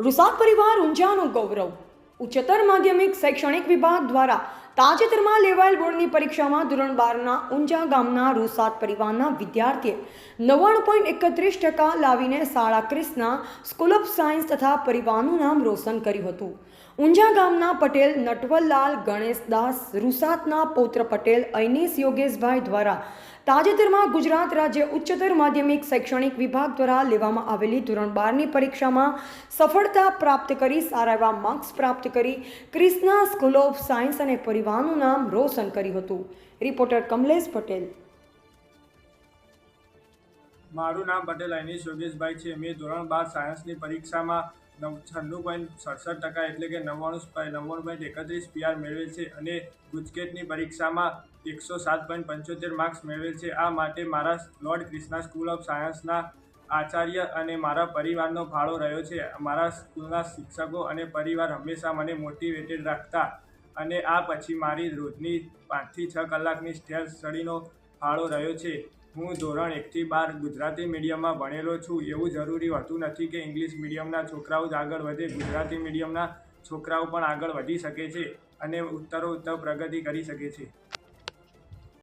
રૂસાદ પરિવાર ઊંઝાનું ગૌરવ. ઉચ્ચતર માધ્યમિક શૈક્ષણિક વિભાગ દ્વારા તાજેતરમાં લેવાયેલ બોર્ડની પરીક્ષામાં ધોરણ બારના ઊંઝા ગામના રૂસાદ પરિવારના વિદ્યાર્થીએ નવ્વાણું પોઈન્ટ એકત્રીસ ટકા લાવીને શાળા ક્રિષ્ના સ્કૂલ ઓફ સાયન્સ તથા પરિવારનું નામ રોશન કર્યું હતું. ઊંઝા ગામના પટેલ નટવરલાલ ગણેશદાસ રૂસાદના પૌત્ર પટેલ ઐનીસ યોગેશભાઈ દ્વારા તાજેતરમાં ગુજરાત રાજ્ય ઉચ્ચતર માધ્યમિક શૈક્ષણિક વિભાગ દ્વારા લેવામાં આવેલી ધોરણ બારની પરીક્ષામાં સફળતા પ્રાપ્ત કરી સારા એવા માર્ક્સ પ્રાપ્ત કરી ક્રિષ્ના સ્કૂલ ઓફ સાયન્સ અને પરિવારનું નામ રોશન કર્યું હતું. રિપોર્ટર કમલેશ પટેલ. મારું નામ પટેલ અનિશ યોગેશભાઈ છે. મેં ધોરણ બાર સાયન્સની પરીક્ષામાં નવ, છન્નું પોઈન્ટ સડસઠ ટકા એટલે કે નવ્વાણું નવ્વાણું પોઈન્ટ એકત્રીસ પીઆર મેળવેલ છે અને ગુજકેટની પરીક્ષામાં એકસો સાત પોઈન્ટ પંચોતેર માર્ક્સ મેળવેલ છે. આ માટે મારા લોર્ડ ક્રિષ્ના સ્કૂલ ઓફ સાયન્સના આચાર્ય અને મારા પરિવારનો ફાળો રહ્યો છે. મારા સ્કૂલના શિક્ષકો અને પરિવાર હંમેશા મને મોટિવેટેડ રાખતા અને આ પછી મારી રોજની પાંચથી છ કલાકની સ્ટેલ સ્ટડીનો ફાળો રહ્યો છે. હું ધોરણ એકથી બાર ગુજરાતી મીડિયમમાં ભણેલો છું. એવું જરૂરી હોતું નથી કે ઇંગ્લિશ મીડિયમના છોકરાઓ જ આગળ વધે. ગુજરાતી મીડિયમના છોકરાઓ પણ આગળ વધી શકે છે અને ઉત્તરો ઉત્તર પ્રગતિ કરી શકે છે.